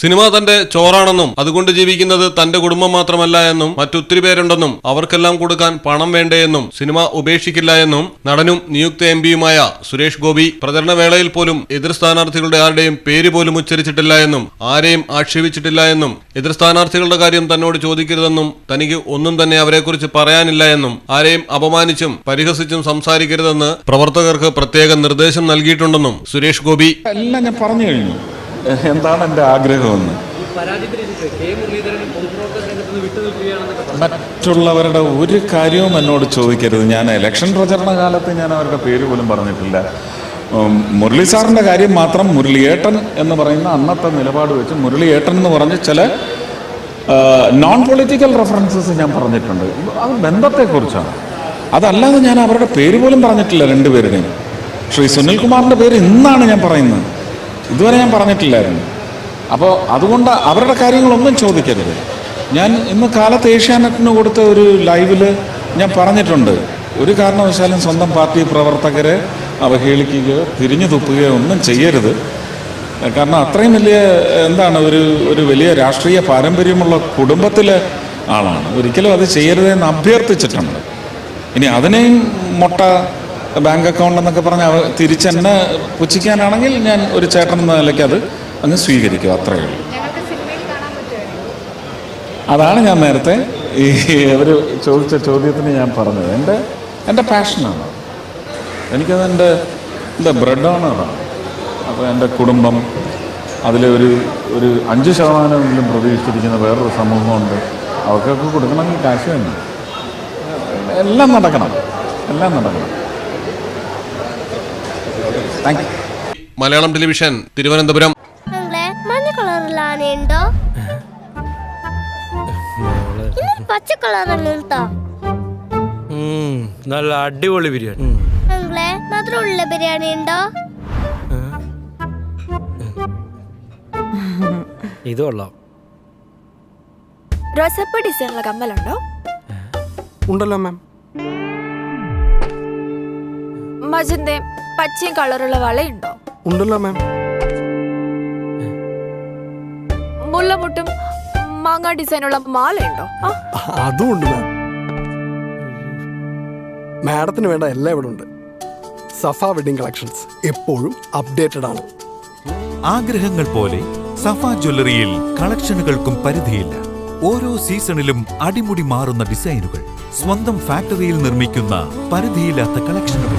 Cinema തന്റെ ചോറാണെന്നും അതുകൊണ്ട് ജീവിക്കുന്നത് തന്റെ കുടുംബം മാത്രമല്ല എന്നും മറ്റൊത്തിരി പേരുണ്ടെന്നും അവർക്കെല്ലാം കൊടുക്കാൻ പണം വേണ്ടേയെന്നും സിനിമ ഉപേക്ഷിക്കില്ല എന്നും നടനും നിയുക്ത എം പിയുമായ സുരേഷ് ഗോപി പ്രചരണ വേളയിൽ പോലും എതിർ സ്ഥാനാർത്ഥികളുടെ ആരുടെയും പേര് പോലും ഉച്ചരിച്ചിട്ടില്ല എന്നും ആരെയും ആക്ഷേപിച്ചിട്ടില്ല എന്നും എതിർ സ്ഥാനാർത്ഥികളുടെ കാര്യം തന്നോട് ചോദിക്കരുതെന്നും തനിക്ക് ഒന്നും തന്നെ അവരെക്കുറിച്ച് പറയാനില്ല എന്നും ആരെയും അപമാനിച്ചും പരിഹസിച്ചും സംസാരിക്കരുതെന്ന് പ്രവർത്തകർക്ക് പ്രത്യേക നിർദ്ദേശം നൽകിയിട്ടുണ്ടെന്നും സുരേഷ് ഗോപി എല്ലാം ഞാൻ പറഞ്ഞു കഴിഞ്ഞു. എന്താണ് എന്റെ ആഗ്രഹമെന്ന്. മറ്റുള്ളവരുടെ ഒരു കാര്യവും എന്നോട് ചോദിക്കരുത്. ഞാൻ ഇലക്ഷൻ പ്രചരണ കാലത്ത് ഞാൻ അവരുടെ പേര് പോലും പറഞ്ഞിട്ടില്ല. മുരളി സാറിന്റെ കാര്യം മാത്രം മുരളിയേട്ടൻ എന്ന് പറയുന്ന അന്നത്തെ നിലപാട് വെച്ച് മുരളിയേട്ടൻ എന്ന് പറഞ്ഞ് ചില നോൺ പൊളിറ്റിക്കൽ റെഫറൻസസ് ഞാൻ പറഞ്ഞിട്ടുണ്ട്. അത് ബന്ധത്തെക്കുറിച്ചാണ്. അതല്ലാതെ ഞാൻ അവരുടെ പേര് പോലും പറഞ്ഞിട്ടില്ല രണ്ടുപേരുടെയും. ശ്രീ സുനിൽകുമാറിന്റെ പേര് ഇന്നാണ് ഞാൻ പറയുന്നത്. ഇതുവരെ ഞാൻ പറഞ്ഞിട്ടില്ലായിരുന്നു. അപ്പോൾ അതുകൊണ്ട് അവരുടെ കാര്യങ്ങളൊന്നും ചോദിക്കരുത്. ഞാൻ ഇന്ന് കാലത്ത് ഏഷ്യാനെറ്റിന് കൊടുത്ത ഒരു ലൈവിൽ ഞാൻ പറഞ്ഞിട്ടുണ്ട്. ഒരു കാരണവശാലും സ്വന്തം പാർട്ടി പ്രവർത്തകരെ അവഹേളിക്കുകയോ തിരിഞ്ഞു തുപ്പുകയോ ഒന്നും ചെയ്യരുത്. കാരണം അത്രയും വലിയ എന്താണ് ഒരു ഒരു വലിയ രാഷ്ട്രീയ പാരമ്പര്യമുള്ള കുടുംബത്തിലെ ആളാണ്. ഒരിക്കലും അത് ചെയ്യരുതെന്ന് അഭ്യർത്ഥിച്ചിട്ടുണ്ട്. ഇനി അതിനെയും മുട്ട ബാങ്ക് അക്കൗണ്ട് എന്നൊക്കെ പറഞ്ഞ് അവ തിരിച്ചെന്നെ പുച്ഛിക്കാനാണെങ്കിൽ ഞാൻ ഒരു ചേട്ടൻ എന്ന നിലയ്ക്ക് അത് അങ്ങ് സ്വീകരിക്കും അത്രയേ ഉള്ളൂ. അതാണ് ഞാൻ നേരത്തെ ഈ അവർ ചോദിച്ച ചോദ്യത്തിന് ഞാൻ പറഞ്ഞത്. എന്റെ എന്റെ പാഷനാണ് എനിക്കത് എന്റെ എന്റെ ബ്രെഡ് ഓണറാണ് അപ്പോൾ എന്റെ കുടുംബം അതിലെ ഒരു ഒരു അഞ്ച് ശതമാനമെങ്കിലും പ്രതീക്ഷിച്ചിരിക്കുന്ന വേറൊരു സമൂഹമുണ്ട്. അവർക്കൊക്കെ കൊടുക്കണമെങ്കിൽ കാശ് തന്നെ. എല്ലാം നടക്കണം എല്ലാം നടക്കണം. Thank you. Malayalam television Thiruvananthapuram. മഞ്ഞ ആനയുണ്ടോ? പച്ച കേട്ടോ നല്ല അടിപൊളി ബിരിയാണി. നിങ്ങളെ മധുരമുള്ള ബിരിയാണി ഉണ്ടോ ഇത് കൊള്ളാം. റോസപ്പ് ഡിസൈനുള്ള കമ്മലുണ്ടോ? ഉണ്ടല്ലോ മാം. മജന്തയും പച്ചയും കളറുള്ള വളയുണ്ടോ? ഉണ്ടല്ലോ മാം മുല്ലമുട്ടും മാങ്ങ ഡിസൈനുള്ള മാലയുണ്ടോ? ആ, അതും ഉണ്ട് മാം മാഡത്തിന് വേണ്ട എല്ലാം ഇവിടെ ഉണ്ട്. സഫ വെഡിങ് കളക്ഷൻസ് എപ്പോഴും അപ്ഡേറ്റഡ് ആണ്. ആഗ്രഹങ്ങൾ പോലെ സഫ ജ്വല്ലറിയിൽ കളക്ഷനുകൾക്കും പരിധിയില്ല. ഓരോ സീസണിലും അടിമുടി മാറുന്ന ഡിസൈനുകൾ സ്വന്തം ഫാക്ടറിയിൽ നിർമ്മിക്കുന്ന പരിധിയില്ലാത്ത കളക്ഷനുകൾ